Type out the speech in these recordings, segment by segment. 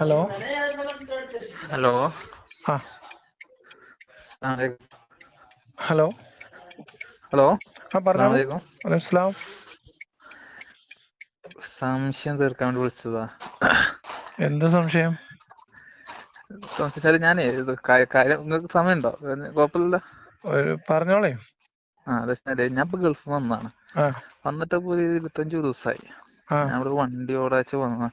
Hello. Hello. ആ. Hello. Hello. ആ പറഞ്ഞോളൂ സംശയം തീർക്കാൻ വേണ്ടി വിളിച്ചതാ. എന്ത് സംശയം? സംശയിച്ചാൽ ഞാനേ കാര്യം നിങ്ങൾക്ക് സമയമുണ്ടോ? കുഴപ്പമില്ല പറഞ്ഞോളേ. ആ അതെ ഞാൻ ഇപ്പൊ ഗൾഫിൽ വന്നതാണ്. വന്നിട്ട് ഒരു ഇരുപത്തഞ്ചു ദിവസമായി ഞാൻ ഇവിടെ വണ്ടി ഓടാച്ച് വന്ന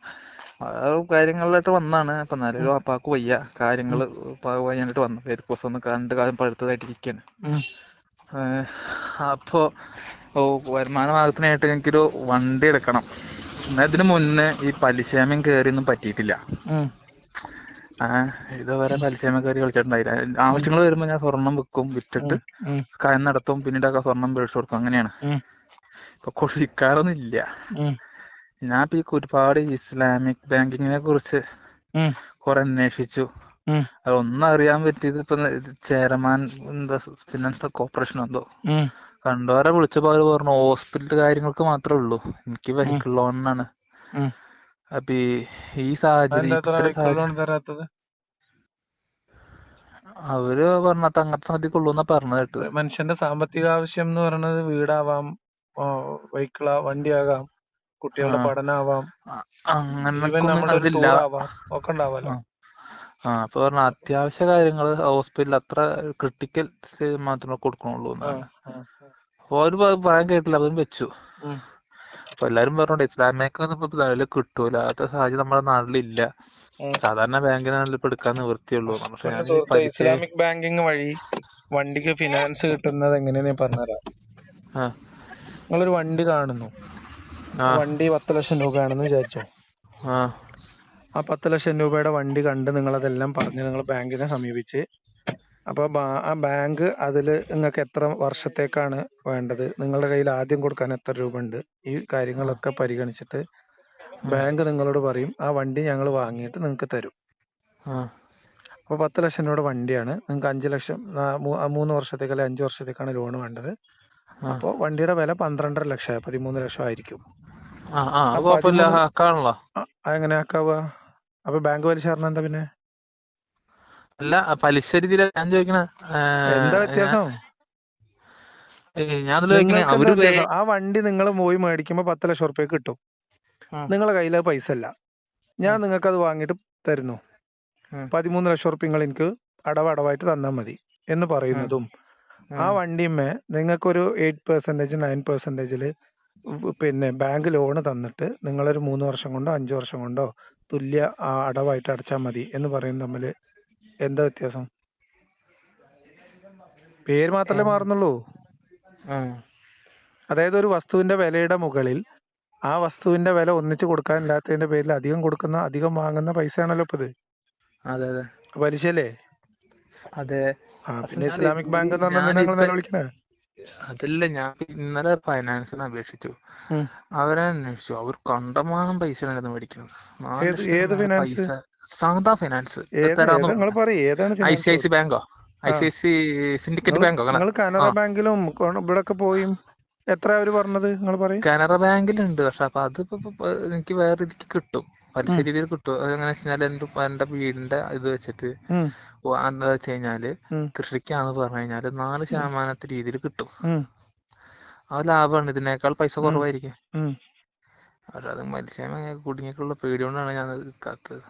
കാര്യങ്ങളിലായിട്ട് വന്നാണ്. ഇപ്പൊ എന്നാലും വാപ്പാക്ക് വയ്യ. കാര്യങ്ങൾ ഉപ്പാക്ക് വയ്യാനായിട്ട് വന്നു. പേരിക്കോസ് ഒന്ന് കണ്ട് കാലം പഴുത്തതായിട്ട് ഇരിക്കാണ് അപ്പോ ഓ വരുമാന മാർഗത്തിനായിട്ട് എനിക്കൊരു വണ്ടി എടുക്കണം. എന്നാ ഇതിന് മുന്നേ ഈ പലിശാമ്യം കയറിയൊന്നും പറ്റിയിട്ടില്ല. ഇതുവരെ പലിശാമ്യം കയറി കളിച്ചിട്ടുണ്ടായില്ല. ആവശ്യങ്ങൾ വരുമ്പോ ഞാൻ സ്വർണം വെക്കും വിറ്റിട്ട് കയം നടത്തും പിന്നീട് ആ സ്വർണം മേടിച്ചു കൊടുക്കും. അങ്ങനെയാണ്. ഇപ്പൊ കൊടുക്കാറൊന്നും ഇല്ല ഞാൻ ഇപ്പൊ ഒരുപാട് ഇസ്ലാമിക് ബാങ്കിങ്ങിനെ കുറിച്ച് കുറെ അന്വേഷിച്ചു. അതൊന്നും അറിയാൻ പറ്റിയത് ഇപ്പൊ ചെയർമാൻ എന്താ ഫിനാൻസ് കോർപ്പറേഷൻ എന്തോ. കണ്ടവരെ വിളിച്ചപ്പോ അവർ പറഞ്ഞു ഹോസ്പിറ്റൽ കാര്യങ്ങൾക്ക് മാത്രമേ ഉള്ളൂ. എനിക്ക് വെഹിക്കിൾ ലോണിനാണ് ആണ്. അപ്പൊ ഈ സാഹചര്യം അവർ പറഞ്ഞത് അങ്ങനത്തെ സംഗതിക്കുള്ളൂന്നാ പറഞ്ഞത് കേട്ടത്. മനുഷ്യന്റെ സാമ്പത്തിക ആവശ്യം എന്ന് പറയുന്നത് വീടാവാം വെഹിക്കിളാ വണ്ടിയാകാം കുട്ടികളുടെ. പഠനമാവാം ഒക്കെ ഉണ്ടാവാലോ ആ. അപ്പൊ പറഞ്ഞ അത്യാവശ്യ കാര്യങ്ങൾ ഹോസ്പിറ്റലിൽ അത്ര ക്രിട്ടിക്കൽ സ്റ്റേജ് മാത്രമേ കൊടുക്കണുള്ളൂ അപ്പൊ അവർ പറയാൻ കേട്ടില്ല അതും വെച്ചു. അപ്പൊ എല്ലാരും പറഞ്ഞോണ്ട് ഇസ്ലാം ബാങ്ക് നിലവിൽ കിട്ടൂല. അത്ര സാഹചര്യം നമ്മുടെ നാട്ടിലില്ല. സാധാരണ ബാങ്കിനാണ് ഇപ്പൊ എടുക്കാൻ നിവൃത്തിയുള്ളൂ. പക്ഷെ ഇസ്ലാമിക് ബാങ്കിങ് വഴി വണ്ടിക്ക് ഫിനാൻസ് കിട്ടുന്നത് എങ്ങനെയാ ഞാൻ പറഞ്ഞുതരാം. നിങ്ങളൊരു വണ്ടി കാണുന്നു. വണ്ടി പത്ത് ലക്ഷം രൂപയാണെന്ന് വിചാരിച്ചോ? ആ. പത്ത് ലക്ഷം രൂപയുടെ വണ്ടി കണ്ട് നിങ്ങൾ അതെല്ലാം പറഞ്ഞ് നിങ്ങൾ ബാങ്കിനെ സമീപിച്ച്. അപ്പൊ ആ ബാങ്ക് അതിൽ നിങ്ങൾക്ക് എത്ര വർഷത്തേക്കാണ് വേണ്ടത്? നിങ്ങളുടെ കയ്യിൽ ആദ്യം കൊടുക്കാൻ എത്ര രൂപ ഉണ്ട് ഈ കാര്യങ്ങളൊക്കെ പരിഗണിച്ചിട്ട് ബാങ്ക് നിങ്ങളോട് പറയും ആ വണ്ടി ഞങ്ങൾ വാങ്ങിയിട്ട് നിങ്ങൾക്ക് തരും. ആ. അപ്പൊ പത്ത് ലക്ഷം രൂപയുടെ വണ്ടിയാണ്. നിങ്ങൾക്ക് അഞ്ച് ലക്ഷം മൂന്ന് വർഷത്തേക്ക് അല്ലെങ്കിൽ അഞ്ച് വർഷത്തേക്കാണ് ലോൺ വേണ്ടത്. അപ്പോൾ വണ്ടിയുടെ വില പന്ത്രണ്ടര ലക്ഷം പതിമൂന്ന് ലക്ഷം ആയിരിക്കും. അതെങ്ങനെ ആക്കാവുക അപ്പൊ ബാങ്ക് പലിശ പറഞ്ഞ എന്താ പിന്നെ? അല്ല പലിശ രീതിയില ഞാൻ ചോദിക്കണ. എന്താ വ്യത്യാസം? ആ വണ്ടി നിങ്ങൾ പോയി മേടിക്കുമ്പോ പത്ത് ലക്ഷം റുപ്യ കിട്ടും. നിങ്ങളുടെ നിങ്ങളെ കയ്യിൽ അത് പൈസ ഇല്ല ഞാൻ നിങ്ങൾക്ക് അത് വാങ്ങിട്ട് തരുന്നു. പതിമൂന്ന് ലക്ഷം റുപ്യ നിങ്ങൾ എനിക്ക് അടവ് അടവായിട്ട് തന്നാൽ മതി എന്ന് പറയുന്നതും. ആ. വണ്ടിമേ നിങ്ങൾക്കൊരു എയ്റ്റ് പെർസെന്റേജ് നയൻ പെർസെന്റേജിൽ പിന്നെ ബാങ്ക് ലോണ് തന്നിട്ട് നിങ്ങളൊരു മൂന്ന് വർഷം കൊണ്ടോ അഞ്ചു വർഷം കൊണ്ടോ തുല്യ അടവായിട്ട് അടച്ചാൽ മതി എന്ന് പറയുന്നത് തമ്മിൽ എന്താ വ്യത്യാസം? പേര് മാത്രമേ മാറുന്നുള്ളൂ. അതായത് ഒരു വസ്തുവിന്റെ വിലയുടെ മുകളിൽ ആ വസ്തുവിന്റെ വില ഒന്നിച്ച് കൊടുക്കാനില്ലാത്തതിന്റെ പേരിൽ അധികം കൊടുക്കുന്ന അധികം വാങ്ങുന്ന പൈസയാണല്ലോ ഇപ്പത്. ഇത് അതെ. പിന്നെ ഇസ്ലാമിക് ബാങ്ക് എന്ന് പറഞ്ഞാൽ നിങ്ങൾ നിലവിളിക്കണേ. അതല്ല ഞാൻ ഇന്നലെ ഫൈനാൻസിന് അപേക്ഷിച്ചു. അവരെ അന്വേഷിച്ചു. അവർ കണ്ടമാനം പൈസ മേടിക്കുന്നത്. സാധാ finance? I C I C ബാങ്കോ? I C I C syndicate ബാങ്കോ? Canara ബാങ്കിലും ഇവിടെ ഒക്കെ പോയി. എത്ര അവർ പറഞ്ഞത്? നിങ്ങൾ പറയും. കനറ ബാങ്കിലുണ്ട്. പക്ഷെ അപ്പൊ അത് എനിക്ക് വേറെ ഇതിക്ക് കിട്ടും. പലിശ. രീതിയിൽ കിട്ടും. അതെങ്ങനെ വെച്ചാൽ എന്റെ എന്റെ വീടിന്റെ ഇത് വെച്ചിട്ട് എന്താ വെച്ച് കഴിഞ്ഞാൽ കൃഷിക്കാന്ന് പറഞ്ഞു കഴിഞ്ഞാൽ നാല് ശതമാനത്തെ രീതിയിൽ കിട്ടും. ആ ലാഭമാണ്. ഇതിനേക്കാൾ പൈസ കുറവായിരിക്കും. പക്ഷെ അത് മത്സ്യമ കുടുങ്ങിയൊക്കെയുള്ള പേടി കൊണ്ടാണ് ഞാൻ കാത്തത്.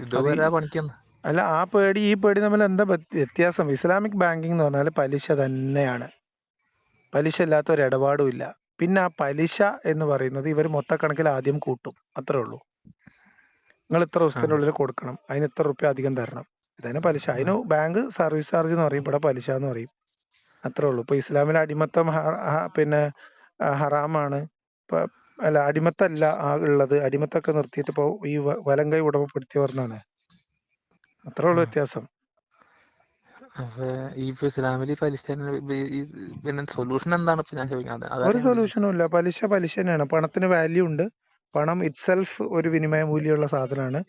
ഇതുവരെ പണിക്കുന്നത് അല്ല ആ പേടി ഈ പേടി തമ്മിൽ എന്താ വ്യത്യ- വ്യത്യാസം? ഇസ്ലാമിക് ബാങ്കിങ് എന്ന് പറഞ്ഞാൽ പലിശ തന്നെയാണ്. പലിശ ഇല്ലാത്ത ഒരു ഇടപാടും ഇല്ല. പിന്നെ ആ പലിശ എന്ന് പറയുന്നത് ഇവർ മൊത്തക്കണക്കിൽ ആദ്യം കൂട്ടും. അത്രേ ഉള്ളൂ. നിങ്ങൾ ഇത്ര ദിവസത്തിന്റെ ഉള്ളിൽ കൊടുക്കണം. അതിന് ഇത്ര റുപ്യ അധികം തരണം. ഇതന്നെ പലിശ. അതിന് ബാങ്ക് സർവീസ് ചാർജ് എന്ന് പറയും. ഇവിടെ പലിശ എന്ന് പറയും. അത്രേ ഉള്ളൂ. ഇപ്പൊ ഇസ്ലാമിൽ അടിമത്തം പിന്നെ ഹറാമാണ്. ഇപ്പൊ അല്ല അടിമത്തല്ല ഉള്ളത്. അടിമത്തൊക്കെ നിർത്തിയിട്ട് ഇപ്പൊ ഈ വലം കൈ ഉടമപ്പെടുത്തിയവർന്നാണ്. അത്രേ ഉള്ളൂ വ്യത്യാസം. ഇസ്ലാമിൽ പലിശ പിന്നെ സൊല്യൂഷൻ എന്താണ്? ഞാൻ ചോദിക്കുന്നത്. ഒരു സൊല്യൂഷനും ഇല്ല. പലിശ പലിശ തന്നെയാണ്. പണത്തിന് വാല്യൂ ഉണ്ട്. പണം ഇറ്റ്സെൽഫ് ഒരു വിനിമയ മൂല്യമുള്ള സാധനമാണ്.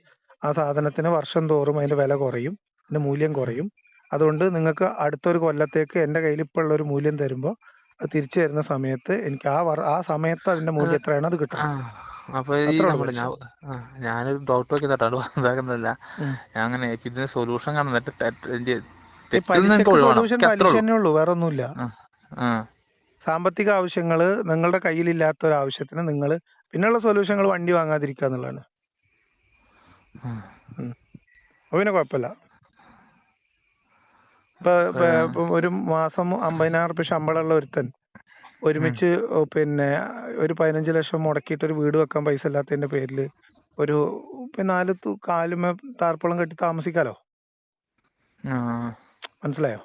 ആ സാധനത്തിന് വർഷം തോറും അതിന്റെ വില കുറയും. അതിന്റെ മൂല്യം കുറയും. അതുകൊണ്ട് നിങ്ങൾക്ക് അടുത്തൊരു കൊല്ലത്തേക്ക് എന്റെ കയ്യിൽ ഇപ്പോൾ ഉള്ള ഒരു മൂല്യം തരുമ്പോൾ അത് തിരിച്ചു തരുന്ന സമയത്ത് എനിക്ക് ആ ആ സമയത്ത് അതിന്റെ മൂല്യം എത്രയാണ് അത് കിട്ടും അപ്പൊ ഈ നമ്മുടെ ഞാൻ ഞാനൊരു ഡൗട്ട് ഒക്കെ തട്ടാണ്ട് ഇതാക്കുന്നില്ല ഞാൻ അങ്ങനെ ഇതിന് സൊല്യൂഷൻ കാണുന്നുള്ളൂ സൊല്യൂഷൻ ഉള്ളൂ. വേറെ ഒന്നുമില്ല സാമ്പത്തിക ആവശ്യങ്ങൾ നിങ്ങളുടെ കയ്യിലില്ലാത്ത ഒരു ആവശ്യത്തിന് നിങ്ങൾ പിന്നെയുള്ള സൊല്യൂഷനുകൾ വണ്ടി വാങ്ങാതിരിക്കുക എന്നുള്ളതാണ്. അപ്പൊ പിന്നെ കുഴപ്പമില്ല ഇപ്പൊ ഒരു മാസം അമ്പതിനായിരം റുപ്യ ശമ്പളമുള്ള ഒരുത്തൻ ഒരുമിച്ച് പിന്നെ ഒരു പതിനഞ്ച് ലക്ഷം മുടക്കിയിട്ട് ഒരു വീട് വെക്കാൻ പൈസ ഇല്ലാത്തതിന്റെ പേരിൽ ഒരു നാല് കാലുമേ താർപ്പളം കെട്ടി താമസിക്കാലോ. മനസ്സിലായോ?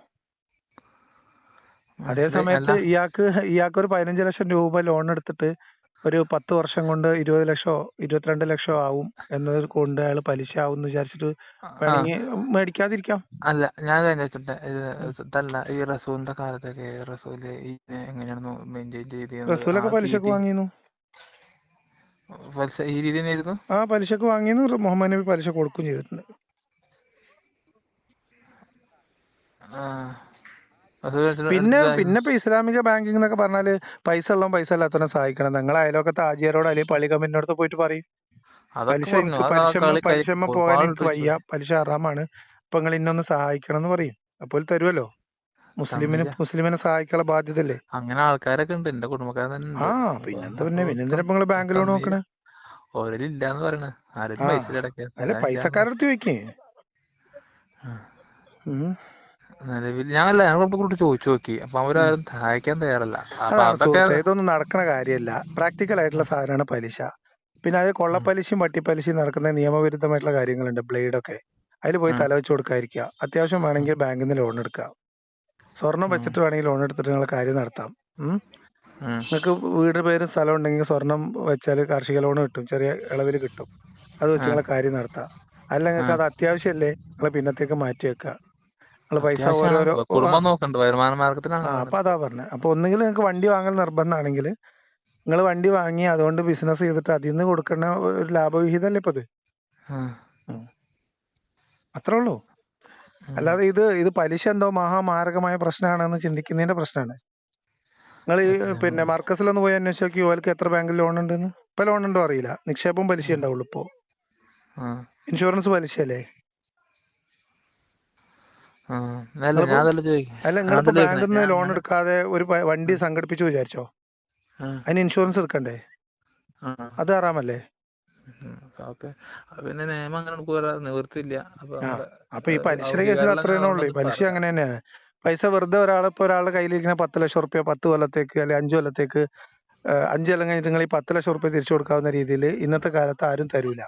അതേ സമയത്ത് ഇയാൾക്ക് ഇയാൾക്ക് ഒരു പതിനഞ്ച് ലക്ഷം രൂപ ലോൺ എടുത്തിട്ട് ഒരു പത്ത് വർഷം കൊണ്ട് ഇരുപത് ലക്ഷോ ഇരുപത്തിരണ്ട് ലക്ഷോ ആവും എന്നത് കൊണ്ട് അയാൾ പലിശ ആവും എന്ന് വിചാരിച്ചിട്ട് വേണമെങ്കിൽ മേടിക്കാതിരിക്കാം. അല്ല ഞാൻ ഇതല്ല ഈ റസൂലിന്റെ കാലത്തൊക്കെ റസൂൽ ഈ എങ്ങനെയാണ് മെയിന്റെയിൻ ചെയ്ത് റസൂലൊക്കെ പലിശക്ക് വാങ്ങിയിരുന്നു പലിശ ഈ രീതി തന്നെയായിരുന്നു? ആ പലിശക്ക് വാങ്ങിയെന്ന് മുഹമ്മദ് നബി പലിശ കൊടുക്കുകയും ചെയ്തിട്ടുണ്ട്. ആ. പിന്നെ പിന്നെ ഇപ്പൊ ഇസ്ലാമിക ബാങ്കിങ് എന്നൊക്കെ പറഞ്ഞാൽ പൈസ ഉള്ളവൻ പൈസ ഇല്ലാത്തവനെ സഹായിക്കണം. നിങ്ങൾ അയലോക്കത്തെ ആജിയരോട് അല്ലെങ്കിൽ പള്ളി കമ്മിനോടത്ത് പോയിട്ട് പറയും. പലിശ എനിക്ക് പലിശ പലിശ പോകാൻ എനിക്ക് വയ്യ. പലിശ ഹറാമാണ്. അപ്പൊ നിങ്ങൾ ഇന്നൊന്ന് സഹായിക്കണം എന്ന് പറയും. അപ്പോൾ തരുമല്ലോ മുസ്ലിമിന് മുസ്ലിമിനെ സഹായിക്കാനുള്ള ബാധ്യതല്ലേ അങ്ങനെ ആൾക്കാരൊക്കെ ഉണ്ട്. എന്റെ കുടുംബക്കാരൻ തന്നെ ആ പിന്നെന്താ പിന്നെ? പിന്നെ പിന്നെന്തിനാ നിങ്ങൾ ബാങ്ക് ലോൺ നോക്കണേ? ഓരിലില്ലാന്ന് പറയണ. ആരും പൈസ അല്ല തരാനില്ലാന്ന് പൈസക്കാരുടെ അടുത്ത് വെക്കേ നിലവിൽ ഞാനല്ല ഞാൻ കൂട്ടി ചോദിച്ചു നോക്കി. അപ്പൊ അവരാരും സഹായിക്കാൻ തയ്യാറല്ല. ഇതൊന്നും നടക്കണ കാര്യമല്ല. പ്രാക്ടിക്കൽ ആയിട്ടുള്ള സാധനമാണ് പലിശ. പിന്നെ അത് കൊള്ളപ്പലിശയും വട്ടിപ്പലിശയും നടക്കുന്ന നിയമവിരുദ്ധമായിട്ടുള്ള കാര്യങ്ങളുണ്ട് ബ്ലേഡ് ഒക്കെ അതിൽ പോയി തലവെച്ച് തല വെച്ച് കൊടുക്കാതിരിക്കുക. അത്യാവശ്യം വേണമെങ്കിൽ ബാങ്കിൽ നിന്ന് ലോൺ എടുക്കുക സ്വർണം വെച്ചിട്ട് വേണമെങ്കിൽ ലോൺ എടുത്തിട്ട് നിങ്ങൾ കാര്യം നടത്താം. നിങ്ങൾക്ക് വീട് പേരും സ്ഥലം ഉണ്ടെങ്കിൽ സ്വർണം വെച്ചാൽ കാർഷിക ലോൺ കിട്ടും. ചെറിയ ഇളവിൽ കിട്ടും. അത് വെച്ച് നിങ്ങളെ കാര്യം നടത്താം. അല്ല നിങ്ങൾക്ക് അത് അത്യാവശ്യമല്ലേ? നിങ്ങൾ പിന്നത്തേക്ക് മാറ്റി വെക്കുക. പൈസ ഓരോരോ കുടുംബം നോക്കണ്ട വരുമാന മാർഗത്തിലാണ് അപ്പൊ അതാ പറഞ്ഞത് അപ്പൊ ഒന്നുകിൽ നിങ്ങൾക്ക് വണ്ടി വാങ്ങൽ നിർബന്ധമാണെങ്കിൽ നിങ്ങൾ വണ്ടി വാങ്ങി അതുകൊണ്ട് ബിസിനസ് ചെയ്തിട്ട് അതിൽ നിന്ന് കൊടുക്കുന്ന ഒരു ലാഭവിഹിതല്ലേ ഇപ്പത്. അത്രേ ഉള്ളൂ. അല്ലാതെ ഇത് ഇത് പലിശ എന്തോ മഹാമാരകമായ പ്രശ്നമാണെന്ന് ചിന്തിക്കുന്നതിന്റെ പ്രശ്നമാണ്. നിങ്ങൾ ഈ പിന്നെ മർക്കസിലൊന്ന് പോയി അന്വേഷിച്ച് നോക്കി എത്ര ബാങ്കിൽ ലോൺ ഉണ്ടെന്ന് ഇപ്പൊ ലോൺ ഉണ്ടോ അറിയില്ല. നിക്ഷേപം പലിശ ഉണ്ടാവുള്ളൂ ഇപ്പോ. ഇൻഷുറൻസ് പലിശയല്ലേ? ഉം. അല്ല നിങ്ങളിപ്പോ ഞാൻ അതല്ല ചോദിക്കും അല്ല അതല്ല ബാങ്കിൽ നിന്ന് ലോൺ എടുക്കാതെ ഒരു വണ്ടി സംഘടിപ്പിച്ചു വിചാരിച്ചോ? അതിന് ഇൻഷുറൻസ് എടുക്കണ്ടേ? അത് ആറാമല്ലേ. പിന്നെ നിയമം അങ്ങനെ അപ്പൊ ഈ പലിശയുടെ കേസിൽ ഔദ്യോഗികാരികൾ ഉള്ളു. പലിശ അങ്ങനെ തന്നെയാണ്. പൈസ വെറുതെ ഒരാൾ ഇപ്പൊ ഒരാളുടെ കയ്യിലിരിക്കുന്ന പത്ത് ലക്ഷം റുപ്യ പത്ത് കൊല്ലത്തേക്ക് അല്ലെങ്കിൽ അഞ്ചു കൊല്ലത്തേക്ക് അഞ്ച് കൊല്ലം കഴിഞ്ഞിട്ട് നിങ്ങൾ ഈ പത്ത് ലക്ഷം റുപ്യ തിരിച്ചു കൊടുക്കാവുന്ന രീതിയിൽ ഇന്നത്തെ കാലത്ത് ആരും തരൂല.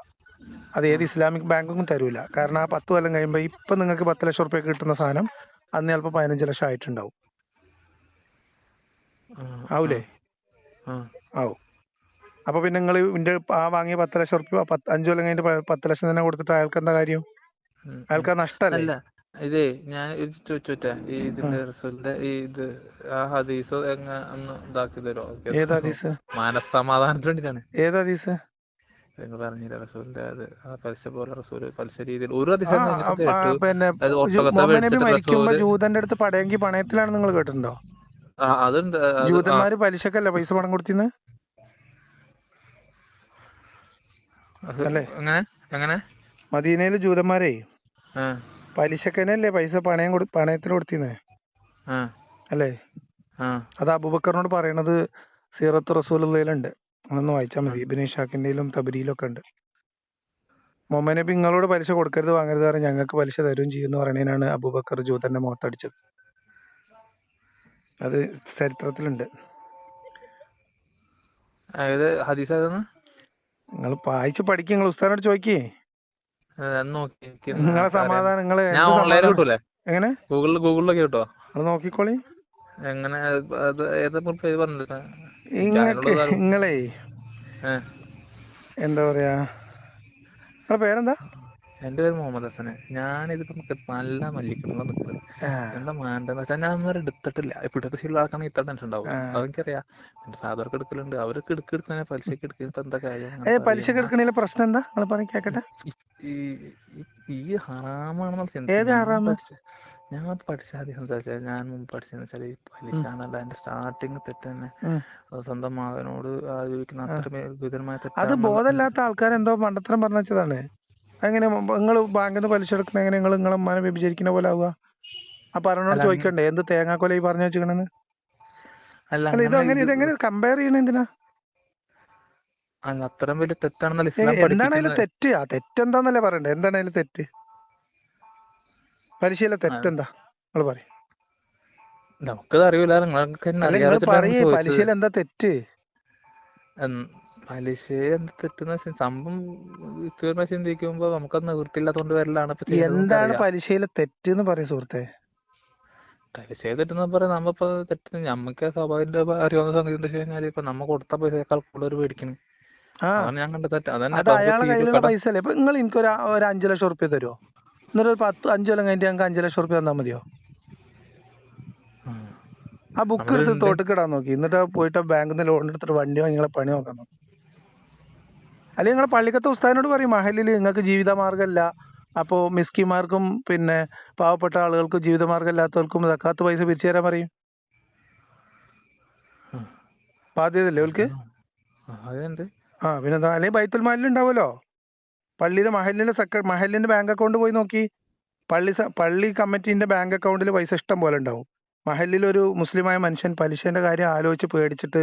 അത് ഏത് ഇസ്ലാമിക് ബാങ്കും തരൂല. കാരണം ആ പത്ത് കൊല്ലം കഴിയുമ്പോൾ ഇപ്പൊ നിങ്ങൾക്ക് പത്ത് ലക്ഷം റുപ്യ കിട്ടുന്ന സാധനം അന്ന് ചിലപ്പോൾ പതിനഞ്ച് ലക്ഷം ആയിട്ടുണ്ടാവും. ആവൂലേ. ആവും. അപ്പൊ പിന്നെ നിങ്ങൾ ഇന്റെ ആ വാങ്ങിയ പത്ത് ലക്ഷം റുപ്യ അഞ്ചു കൊല്ലം കഴിഞ്ഞിട്ട് പത്ത് ലക്ഷം തന്നെ കൊടുത്തിട്ട് അയാൾക്ക് എന്താ കാര്യം. അയാൾക്ക് നഷ്ടല്ല? ഇതേ ഞാൻ ചോദിച്ചോട്ടെ ഈ. ഇതിന്റെ റിസൾട്ട് ഈ ഇത് ആ ഹദീസ് ഒന്ന് ഇതാക്കി തരുമോ ഏത് ഹദീസ്? മനസ്സമാധാനത്തിന് വേണ്ടിട്ടാണ്. ഏത് ഹദീസ്? നിങ്ങൾ പറഞ്ഞില്ല റസൂലിന്റെ അത് പലിശ പോലെ റസൂൽ പലിശ രീതിയിൽ ഒരു പിന്നെ ജൂതന്റെ അടുത്ത് പടയെങ്കിൽ പണയത്തിലാണ് നിങ്ങൾ കേട്ടിട്ടുണ്ടോ? അതുണ്ട് ജൂതന്മാര് പലിശക്കല്ല പൈസ പണം കൊടുത്തിന്ന്? എങ്ങനെ? മദീനയിൽ ജൂതന്മാരെ പലിശക്കനല്ലേ പൈസ പണയം കൊടു പണയത്തിന് കൊടുത്തിന്ന്? അല്ലേ? അത് അബൂബക്കറിനോട് പറയണത് സീറത്ത് റസൂലുള്ളയിലുണ്ട്. അതൊന്ന് വായിച്ചാൽ മതി. ഇബിനെ തബരിയിലും ഒക്കെ ഉണ്ട്. നബി നിങ്ങളോട് പലിശ കൊടുക്കരുത് വാങ്ങരുത് പറഞ്ഞ് ഞങ്ങൾക്ക് പലിശ തരും ചെയ്യുമെന്ന് പറയണേനാണ് അബൂബക്കർ ജൂതന്റെ മുഖത്തടിച്ചത്. അത് ചരിത്രത്തിലുണ്ട്. നിങ്ങൾ വായിച്ച് പഠിക്കും നിങ്ങൾ ഉസ്താനോട് ചോദിക്കേ. നിങ്ങളെ സമാധാനം കിട്ടൂലേ? എങ്ങനെ? ഗൂഗിളിൽ ഗൂഗിളിലൊക്കെ കിട്ടോ? നിങ്ങൾ നോക്കിക്കോളി. എങ്ങനെ അത് ഏതാ പേര് പറഞ്ഞില്ല നിങ്ങളെ എന്താ പറയാ നിങ്ങളെ പേരെന്താ എന്റെ പേര് മുഹമ്മദ് ഹസന് ഞാനിതിപ്പോ നല്ല മല്ലിക്കുള്ള നിൽക്കുന്നത് എന്താ മാണ്ടെന്ന് വെച്ചാൽ ഞാൻ അന്നേരം എടുത്തിട്ടില്ല ഇപ്പൊ എടുത്ത ശീലം ആൾക്കാണെങ്കിൽ ഇത്ര ടെൻഷൻ ഉണ്ടാവും. അതെനിക്കറിയാം എന്റെ ഫാദർക്ക് എടുക്കലുണ്ട് അവർക്ക് എടുക്ക എടുക്കുന്ന പലിശക്ക് എടുക്കുന്ന എന്താ കാര്യം ഏ അങ്ങനത്തെ പലിശ അറിയാം. എടുക്കണേലെ പ്രശ്നം എന്താ നിങ്ങൾ പറഞ്ഞ കേക്കട്ടെ ഈ ഹറാമാണെന്നുള്ള ഞാൻ? പഠിച്ച ഞാൻ പഠിച്ചാൽ ഞാൻ മുമ്പ് പഠിച്ചതെന്ന് വെച്ചാൽ ഈ പലിശ എന്നുള്ള അതിന്റെ സ്റ്റാർട്ടിങ് തെറ്റ് തന്നെ. സ്വന്തം മകനോട് ആലോചിക്കുന്ന അത്ര ഗുരുതരമായ തെറ്റ് അത് ബോധമില്ലാത്ത ആൾക്കാർ എന്തോ മണ്ടത്തരം പറഞ്ഞു വെച്ചതാണ്. എങ്ങനെ നിങ്ങൾ ബാങ്കിൽ നിന്ന് പലിശ എടുക്കണ എങ്ങനെ നിങ്ങൾ നിങ്ങളെ ഉമ്മാനെ വ്യഭിചരിക്കുന്ന പോലെ ആവുക? ആ പറഞ്ഞോട് ചോദിക്കണ്ടേ എന്ത് തേങ്ങാക്കൊല ഈ പറഞ്ഞു വെച്ചിക്കണെന്ന് അല്ല ഇത് ഇതെങ്ങനെ കമ്പയർ ചെയ്യണ എന്തിനാ? അത്രയും വലിയ തെറ്റാണെന്നല്ല എന്താണ് അതിൽ തെറ്റ്? ആ തെറ്റെന്താന്നല്ലേ പറയണ്ടേ? എന്താണ് അതിൽ തെറ്റ്? പലിശയിലെ തെറ്റെന്താ നിങ്ങൾ പറയും. നമുക്കത് അറിയില്ല നിങ്ങൾക്ക് പലിശയിൽ എന്താ തെറ്റ്? എൻ- പലിശ എന്ത് തെറ്റെന്ന് വെച്ചാൽ സംഭവം തീർന്ന ചിന്തിക്കുമ്പോ നമുക്കത് നിവൃത്തിയില്ലാത്തതുകൊണ്ട് വരലാണ് എന്താണ് പലിശയിലെ തെറ്റ് എന്ന് പറയും സുഹൃത്തെ. പലിശയിൽ തെറ്റെന്ന് പറയാൻ നമ്മപ്പോ തെറ്റ് നമ്മക്ക് സ്വാഭാവിക അറിയാവുന്ന സംഗതി എന്താ വെച്ച് കഴിഞ്ഞാൽ ഇപ്പൊ നമ്മ കൊടുത്ത പൈസയേക്കാൾ കൂടുതൽ മേടിക്കണ് അതാണ് ഞാൻ കണ്ട തെറ്റ്. അതന്നെ പൈസ അല്ലേ ഇപ്പൊ നിങ്ങൾ എനിക്ക് ഒരു അഞ്ചു ലക്ഷം റുപ്യ തരുമോ എന്നിട്ട് ഒരു പത്ത് അഞ്ചു കൊല്ലം കഴിഞ്ഞിട്ട് ഞങ്ങൾക്ക് അഞ്ചു ലക്ഷം റുപ്യ തന്നാൽ മതിയോ? ആ. ബുക്ക് എടുത്ത് തോട്ട് കിടാൻ നോക്കി. എന്നിട്ട് പോയിട്ട് ബാങ്കിൽ നിന്ന് ലോൺ എടുത്തിട്ട് വണ്ടി വാങ്ങി നിങ്ങളെ പണി നോക്കാൻ നോക്കി. അല്ലെങ്കിൽ നിങ്ങളെ പള്ളിക്കത്തെ ഉസ്താദിനോട് പറയും മഹലിൽ നിങ്ങൾക്ക് ജീവിതമാർഗമല്ല അപ്പോൾ മിസ്കിമാർക്കും പിന്നെ പാവപ്പെട്ട ആളുകൾക്കും ജീവിതമാർഗം ഇല്ലാത്തവർക്കും തക്കാത്ത പൈസ പിരിച്ചു തരാൻ പറയും. ബാധ്യതല്ലേ ഓൽക്ക്? ആ പിന്നെന്താ? അല്ലെങ്കിൽ ബൈത്തുൽ മാലിൽ ഉണ്ടാവുമല്ലോ? പള്ളിയിലെ മഹലിന്റെ സെക്ര മഹലിന്റെ ബാങ്ക് അക്കൗണ്ട് പോയി നോക്കി. പള്ളി പള്ളി കമ്മിറ്റീന്റെ ബാങ്ക് അക്കൗണ്ടിൽ പൈസ ഇഷ്ടം പോലെ ഉണ്ടാവും. മഹലിൽ ഒരു മുസ്ലിമായ മനുഷ്യൻ പലിശന്റെ കാര്യം ആലോചിച്ച് പേടിച്ചിട്ട്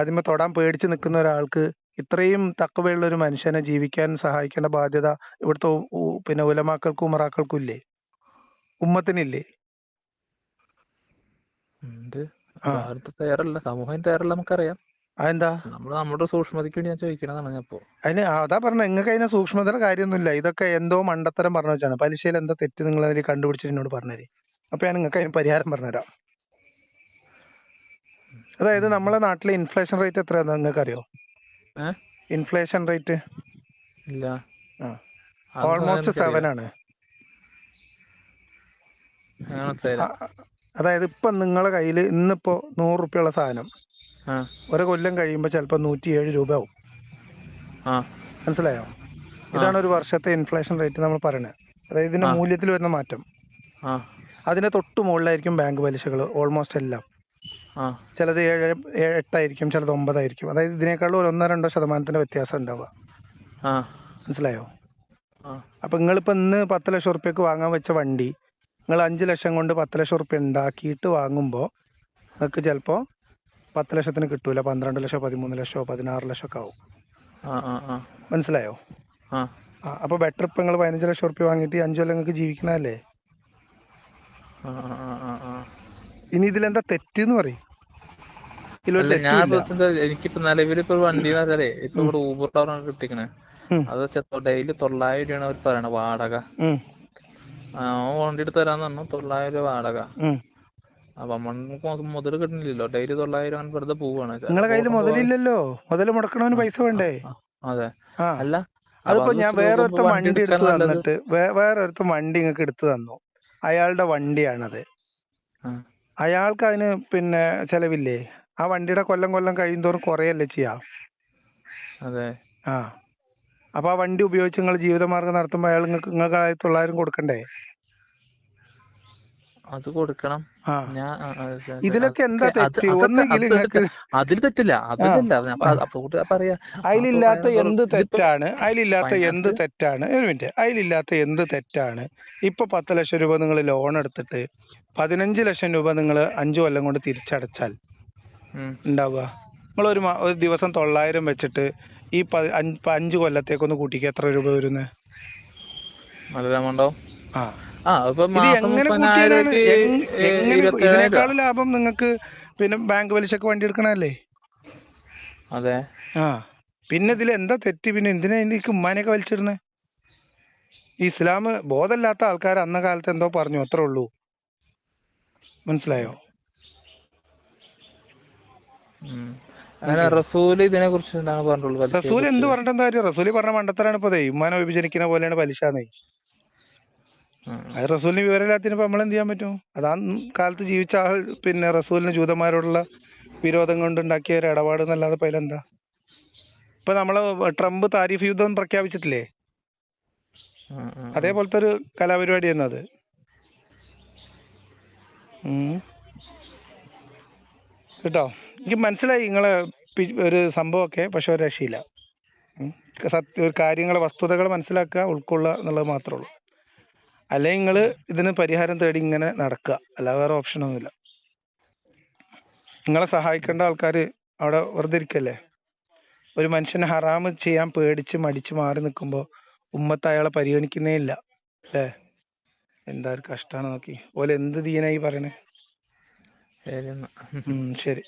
അതിമേ തൊടാൻ പേടിച്ച് നിൽക്കുന്ന ഒരാൾക്ക് ഇത്രയും തക്കവയുള്ള ഒരു മനുഷ്യനെ ജീവിക്കാൻ സഹായിക്കേണ്ട ബാധ്യത ഇവിടുത്തെ പിന്നെ ഉലമാക്കൾക്കും ഉമറാക്കൾക്കും ഇല്ലേ? ഉമ്മത്തിനില്ലേ? സമൂഹം തയ്യാറല്ല നമുക്കറിയാം. അതെന്താ? നമ്മൾ നമ്മുടെ സൂക്ഷ്മതയ്ക്ക് വേണ്ടി ഞാൻ ചോദിക്കണതാണ് അപ്പോ അതിന് അതാ പറഞ്ഞ നിങ്ങൾക്ക് അതിന് സൂക്ഷ്മതയുടെ കാര്യമൊന്നുമില്ല. ഇതൊക്കെ എന്തോ മണ്ടത്തരം പറഞ്ഞു വെച്ചാണ്. പലിശയിൽ എന്താ തെറ്റ് നിങ്ങൾ അതിൽ കണ്ടുപിടിച്ചിട്ട് എന്നോട് പറഞ്ഞുതരും അപ്പൊ ഞാൻ നിങ്ങൾക്ക് അതിന് പരിഹാരം പറഞ്ഞുതരാം. അതായത് നമ്മളെ നാട്ടിലെ ഇൻഫ്ലേഷൻ റേറ്റ് എത്രയാന്ന് നിങ്ങൾക്ക് അറിയോ ഇൻഫ്ലേഷൻ റേറ്റ് ഇല്ല. ഓൾമോസ്റ്റ് സെവൻ ആണ്. അതായത് ഇപ്പൊ നിങ്ങളെ കയ്യിൽ ഇന്നിപ്പോ നൂറ് റുപ്യുള്ള സാധനം. ഒരു കൊല്ലം കഴിയുമ്പോൾ ചിലപ്പോൾ നൂറ്റി ഏഴ് രൂപ ആവും മനസ്സിലായോ? ഇതാണ് ഒരു വർഷത്തെ ഇൻഫ്ലേഷൻ റേറ്റ് നമ്മൾ പറയുന്നത് അതായത് ഇതിന്റെ മൂല്യത്തിൽ വരുന്ന മാറ്റം. അതിന്റെ തൊട്ട് മുകളിലായിരിക്കും ബാങ്ക് പലിശകൾ ഓൾമോസ്റ്റ് എല്ലാം. ചിലത് ഏഴ് എട്ടായിരിക്കും ചിലത് ഒമ്പതായിരിക്കും. അതായത് ഇതിനേക്കാളും ഒരു ഒന്നോ രണ്ടോ ശതമാനത്തിന്റെ വ്യത്യാസം ഉണ്ടാവുക. മനസ്സിലായോ? അപ്പൊ നിങ്ങളിപ്പോ ഇന്ന് പത്ത് ലക്ഷം റുപ്യക്ക് വാങ്ങാൻ വെച്ച വണ്ടി നിങ്ങൾ അഞ്ച് ലക്ഷം കൊണ്ട് പത്ത് ലക്ഷം റുപ്യ ഉണ്ടാക്കിയിട്ട് വാങ്ങുമ്പോൾ നിങ്ങൾക്ക് ചിലപ്പോൾ പത്ത് ലക്ഷത്തിന് കിട്ടൂല പന്ത്രണ്ട് ലക്ഷം പതിമൂന്ന് ലക്ഷോ പതിനാറ് ലക്ഷം ഒക്കെ ആവും മനസ്സിലായോ? അപ്പൊ ബെറ്റർ ഇപ്പൊ നിങ്ങൾ പതിനഞ്ച് ലക്ഷം റുപ്യ വാങ്ങിയിട്ട് അഞ്ചു കൊല്ലം നിങ്ങൾക്ക് ജീവിക്കണല്ലേ ഇനി ഇതിലെന്താ തെറ്റ് എന്ന് പറയും എനിക്കിപ്പോ നിലവിലിപ്പോ വണ്ടി ഇപ്പൊ ഇവിടെ ഊബർ ഡ്രൈവറാണ് കിട്ടിക്കണേ. അത് വെച്ചാൽ ഡെയിലി തൊള്ളായിരം രൂപയാണ് അവർ പറയണത് വാടക. വണ്ടി എടുത്ത് തരാന്ന് പറഞ്ഞു തൊള്ളായിരം രൂപ വാടക. മുതൽ കിട്ടുന്നില്ലല്ലോ ഡെയിലി തൊള്ളായിരം അങ്ങനെ വെറുതെ പോവാണ്. നിങ്ങളെ കയ്യിൽ മുതലില്ലല്ലോ. മുതൽ മുടക്കണവന് പൈസ വേണ്ടേ? അതെ. അല്ല അതിപ്പോ ഞാൻ വേറൊരുത്ത വണ്ടി എടുത്ത് തന്നിട്ട് വേറൊരുത്ത വണ്ടി ഇങ്ങക്ക് എടുത്ത് തന്നു. അയാളുടെ വണ്ടിയാണത്. അയാൾക്ക് അതിന് പിന്നെ ചെലവില്ലേ? ആ വണ്ടിയുടെ കൊല്ലം കൊല്ലം കഴിയും തോറും കുറയല്ലേ ചെയ്യാ? അതെ. ആ. അപ്പൊ ആ വണ്ടി ഉപയോഗിച്ച് നിങ്ങൾ ജീവിതമാർഗം നടത്തുമ്പോൾ അയാൾ നിങ്ങൾക്ക് നിങ്ങൾക്ക് തൊള്ളായിരം കൊടുക്കണ്ടേ? അത് കൊടുക്കണം. ഞാൻ ഇതിലൊക്കെ എന്താ തെറ്റ്? തെറ്റ്. അതിൽ തെറ്റില്ല. അതിലല്ല അപ്പൊ പറയാ. അതിലില്ലാത്ത എന്ത് തെറ്റാണ്? അതിലില്ലാത്ത എന്ത് തെറ്റാണ്? ഒരു മിനിറ്റ്. അതിലില്ലാത്ത എന്ത് തെറ്റാണ്? ഇപ്പൊ പത്ത് ലക്ഷം രൂപ നിങ്ങൾ ലോൺ എടുത്തിട്ട് പതിനഞ്ച് ലക്ഷം രൂപ നിങ്ങൾ അഞ്ചു കൊല്ലം കൊണ്ട് തിരിച്ചടച്ചാൽ ഉണ്ടാവുക. നിങ്ങൾ ഒരു ഒരു ദിവസം തൊള്ളായിരം വെച്ചിട്ട് ഈ അഞ്ച് കൊല്ലത്തേക്കൊന്ന് കൂട്ടിക്ക്. എത്ര രൂപ വരുന്നത് നല്ല എമൗണ്ട് ആവും ആ. ആ ഇപ്പൊ ഇത് എങ്ങനെ മുപ്പതിനായിരം കൂട്ടിയാലാണ് രൂപയ്ക്ക് എങ്ങനെ കൂ- ഇരുപത്തേഴായിരം രൂപ ഇതിനേക്കാളും ലാഭം നിങ്ങൾക്ക് പിന്നെ ബാങ്ക് പലിശക്ക് വണ്ടി എടുക്കണല്ലേ അതെ. ആ. പിന്നെ ഇതിൽ എന്താ തെറ്റ്? പിന്നെ എന്തിനാ എനിക്ക് ഉമ്മാനെയൊക്കെ വലിച്ചിരുന്നേ ഈ ഇസ്ലാം ബോധമില്ലാത്ത ആൾക്കാർ അന്ന കാലത്ത് എന്തോ പറഞ്ഞു അത്രേ ഉള്ളൂ. മനസ്സിലായോ? ഇതിനെ കുറിച്ച് പലിശയെ റസൂൽ എന്ത് പറഞ്ഞിട്ട് എന്താ കാര്യം? റസൂൽ പറഞ്ഞ മണ്ടത്തരാണ് ഇപ്പൊ ഉമ്മാനെ വിഭജിക്കുന്ന പോലെയാണ് പലിശന്നേ ഉം. അത് റസൂലിന് വിവരമില്ലാത്തതിന് നമ്മൾ എന്ത് ചെയ്യാൻ പറ്റും? അതാ കാലത്ത് ജീവിച്ച ആൾ പിന്നെ റസൂലിന് ജൂതന്മാരോടുള്ള വിരോധം കൊണ്ട് ഉണ്ടാക്കിയ ഒരു ഇടപാട് എന്നല്ലാതെ ഇപ്പൊ അതിലെന്താ? ഇപ്പൊ നമ്മൾ ട്രംപ് താരിഫ് യുദ്ധം പ്രഖ്യാപിച്ചിട്ടില്ലേ. അതേപോലത്തെ ഒരു കലാപരിപാടി എന്നത് അത്. കേട്ടോ? എനിക്ക് മനസ്സിലായി നിങ്ങളെ ഒരു സംഭവമൊക്കെ പക്ഷെ ഒരു രക്ഷയില്ല. സത്യ ഒരു കാര്യങ്ങളെ വസ്തുതകൾ മനസ്സിലാക്കുക ഉൾക്കൊള്ളുക എന്നുള്ളത് മാത്രമേ ഉള്ളൂ. അല്ലെങ്കിൽ നിങ്ങൾ ഇതിന് പരിഹാരം തേടി ഇങ്ങനെ നടക്കുക അല്ലാതെ വേറെ ഓപ്ഷനൊന്നുമില്ല നിങ്ങളെ സഹായിക്കേണ്ട ആൾക്കാർ അവിടെ വെറുതെ ഇരിക്കല്ലേ? ഒരു മനുഷ്യനെ ഹറാമ് ചെയ്യാൻ പേടിച്ച് മടിച്ച് മാറി നിൽക്കുമ്പോൾ ഉമ്മത്ത് അയാളെ പരിഗണിക്കുന്നേ ഇല്ല. അല്ലേ? എന്താ ഒരു കഷ്ടാണ് നോക്കി. ഓലെ എന്ത് ദീനായി പറയണേ? ശരി